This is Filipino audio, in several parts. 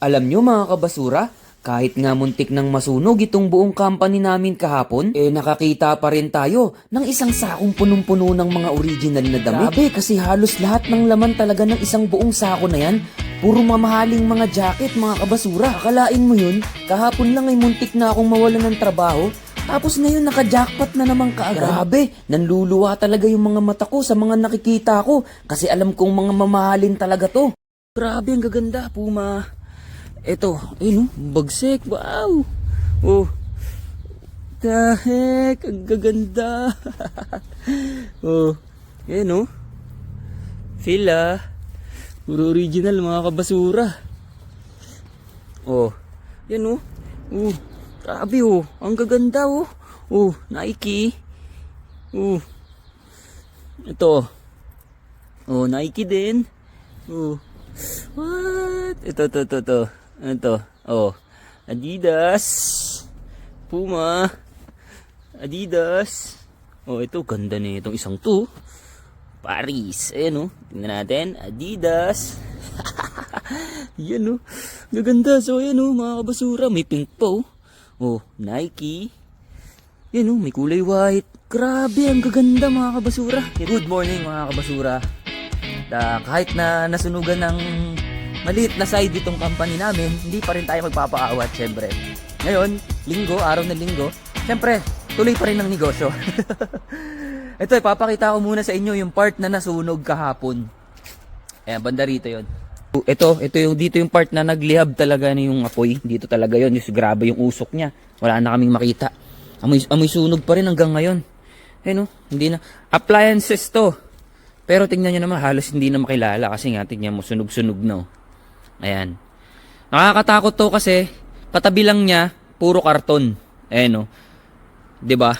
Alam nyo mga kabasura, kahit nga muntik nang masunog itong buong company namin kahapon, eh nakakita pa rin tayo ng isang sakong punong-puno ng mga original na damit. Grabe, kasi halos lahat ng laman talaga ng isang buong sako na yan, puro mamahaling mga jacket, mga kabasura. Akalain mo yun, kahapon lang ay muntik na akong mawalan ng trabaho, tapos ngayon naka-jackpot na naman kaagad. Grabe, nanluluwa talaga yung mga mata ko sa mga nakikita ko kasi alam kong mga mamahalin talaga to. Grabe, ang gaganda, Puma. Eto, ayun oh, bagsik, wow. Oh, heck, ang gaganda. oh, ayun oh. Fila. Puro original, mga kabasura. Oh, yan oh. Oh, grabe oh, ang gaganda oh. Oh, Nike. Oh, ito. Oh, Nike din. Oh, what? Ito, ito, ito, ito. Ito. Oh. Adidas. Puma. Adidas. Oh, ito. Ganda na itong isang to. Paris. Ayan oh. Tingnan natin. Adidas. yan oh. Gaganda. So, ayan oh. Mga kabasura. May pink po. Oh, Nike. Yan oh. May kulay white. Grabe. Ang gaganda mga kabasura. Good morning mga kabasura. Da, kahit na nasunugan ng maliit na side itong company namin, hindi pa rin tayo magpapaawat, syempre. Ngayon, linggo, araw na linggo, syempre, tuloy pa rin ang negosyo. Ito, ipapakita ko muna sa inyo yung part na nasunog kahapon. Ayan, banda rito yun. Ito, ito yung dito yung part na naglihab talaga na yung apoy. Dito talaga yun, yung grabe yung usok niya. Wala na kaming makita. Amoy, amoy sunog pa rin hanggang ngayon. Ayun oh, hindi na. Appliances to. Pero tingnan nyo naman, halos hindi na makilala kasi nga tingnan mo, sunog-sunog na. oh. Ayan. Nakakatakot to kasi, katabi lang niya, puro karton. Ayan o. 'Di ba?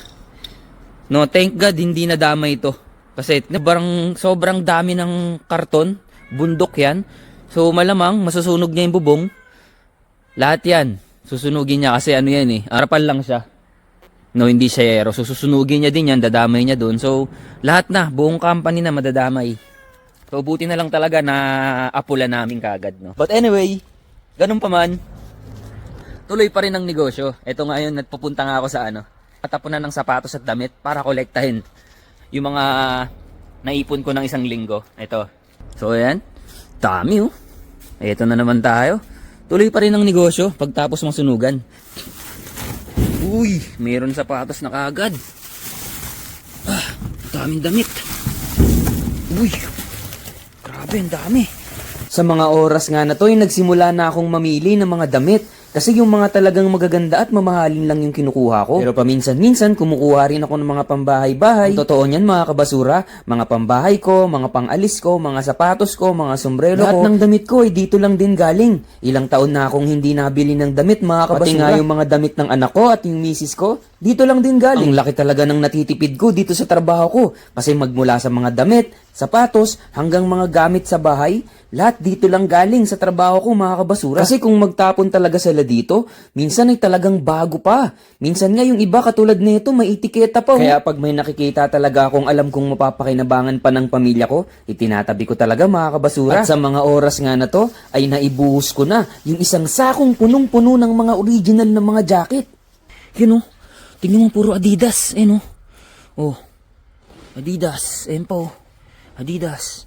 No, thank God hindi nadamay ito. Kasi nabarang sobrang dami ng karton, bundok 'yan. So malamang masusunog niya yung bubong. Lahat 'yan. Susunugin niya kasi ano 'yan eh, arapan lang siya. No, hindi siya yero. So susunugin niya din 'yan, dadamay niya doon. So lahat na, buong company na madadamay. So buti na lang talaga na apula namin kagad, no. But anyway, ganun pa man, tuloy pa rin ang negosyo. Ito ngayon, nagpupunta nga ako sa ano, katapunan ng sapatos at damit para kolektahin yung mga naipon ko ng isang linggo. Ito. So ayan, dami oh. Ito na naman tayo. Tuloy pa rin ang negosyo pagtapos masunugan. Uy, mayroon sapatos na kagad. Ah, daming damit. Uy, grabe, ang dami. Sa mga oras nga na to, ay nagsimula na akong mamili ng mga damit. Kasi yung mga talagang magaganda at mamahalin lang yung kinukuha ko. Pero paminsan-minsan, kumukuha rin ako ng mga pambahay-bahay. Ang totoo niyan mga kabasura, mga pambahay ko, mga pangalis ko, mga sapatos ko, mga sombrero Lahat ko. ng damit ko ay dito lang din galing. Ilang taon na akong hindi nabili ng damit mga kabasura. Pati nga yung mga damit ng anak ko at yung misis ko, dito lang din galing. Ang laki talaga ng natitipid ko dito sa trabaho ko. Kasi magmula sa mga damit, sapatos, hanggang mga gamit sa bahay, lahat dito lang galing sa trabaho ko mga kabasura. Kasi kung magtapon talaga sila dito, minsan ay talagang bago pa. Minsan nga yung iba katulad nito may etiketa pa. oh. Kaya pag may nakikita talaga akong alam kong mapapakinabangan pa ng pamilya ko, itinatabi ko talaga mga kabasura. At sa mga oras nga na to, ay naibuhos ko na yung isang sakong punong-puno ng mga original na mga jacket. Yun oh, tingnan mo puro Adidas. Ayun oh. Oh, Adidas. Ayun pa oh. Adidas.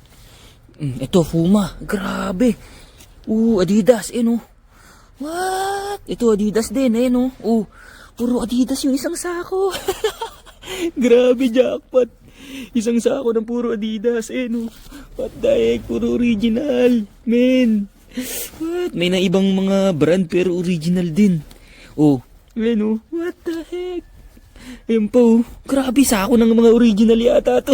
Mm, ito, Fuma. Grabe. Uh, Adidas. Ayun oh. What? Ito, Adidas din. Ayun oh. Uh, puro Adidas yung isang sako. Grabe, jackpot. Isang sako ng puro Adidas. Ayun oh. What the heck? Puro original. Men. What? May na ibang mga brand pero original din. Oh. Ayun oh. What the heck? Ayun pa oh. Grabe, sako ng mga original yata to.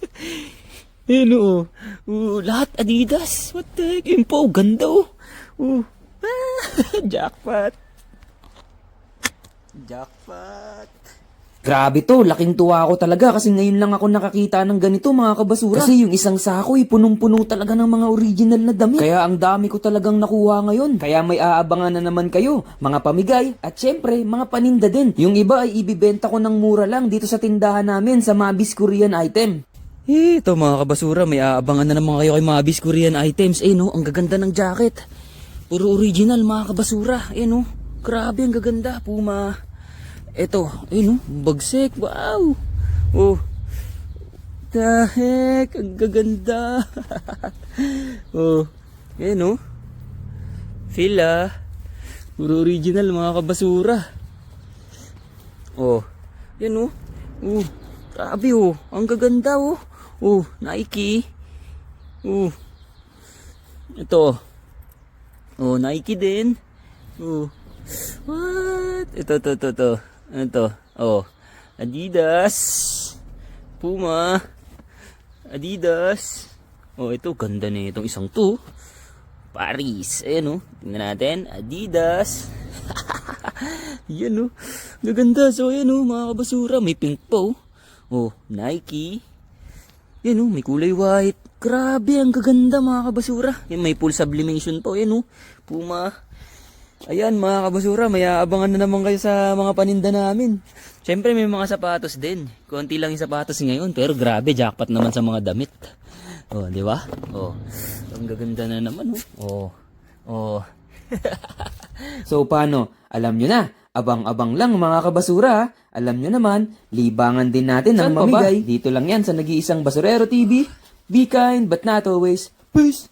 Ayun oh. Oh, lahat Adidas. What the heck? Ayun pa oh. Ganda oh. Oh. Ah, jackpot. Jackpot. Grabe to, laking tuwa ako talaga kasi ngayon lang ako nakakita ng ganito mga kabasura. Kasi yung isang sako ay punong-puno talaga ng mga original na damit. Kaya ang dami ko talagang nakuha ngayon. Kaya may aabangan na naman kayo, mga pamigay at syempre mga paninda din. Yung iba ay ibibenta ko ng mura lang dito sa tindahan namin sa Mabis Korean item. Eh, ito mga kabasura, may aabangan na naman kayo kay Mabis Korean items. Eh no, ang gaganda ng jacket. Puro original mga kabasura. Ayan oh. Grabe, ang gaganda. Puma. Eto, ayun oh. Bagsik. Wow. Oh. The heck, ang gaganda. oh. Ayan oh. Fila. Puro original mga kabasura. Oh. Yan oh. Oh. Grabe oh. Ang gaganda oh. Oh, Nike. Oh. Ito. Oh, Nike din. Oh. What? Ito, ito, ito, ito. Ito. Oh. Adidas. Puma. Adidas. Oh, ito. Ganda na itong isang to. Paris. Ayan oh. Tingnan natin. Adidas. Yan oh. Gaganda. So, ayan oh. Mga kabasura. May pink pa oh. Oh, Nike. Yan oh, may kulay white. Grabe, ang gaganda mga kabasura. Yan, may full sublimation po. Yan oh, Puma. Ayan mga kabasura, may aabangan na naman kayo sa mga paninda namin. Siyempre may mga sapatos din. Konti lang yung sapatos ngayon, pero grabe, jackpot naman sa mga damit. Oh, di ba? Oh, ang gaganda na naman oh. Oh, oh. So paano? Alam nyo na, abang-abang lang mga kabasura. Alam nyo naman, libangan din natin ng mamigay. Dito lang yan sa nag-iisang Basurero TV. Be kind but not always. Peace!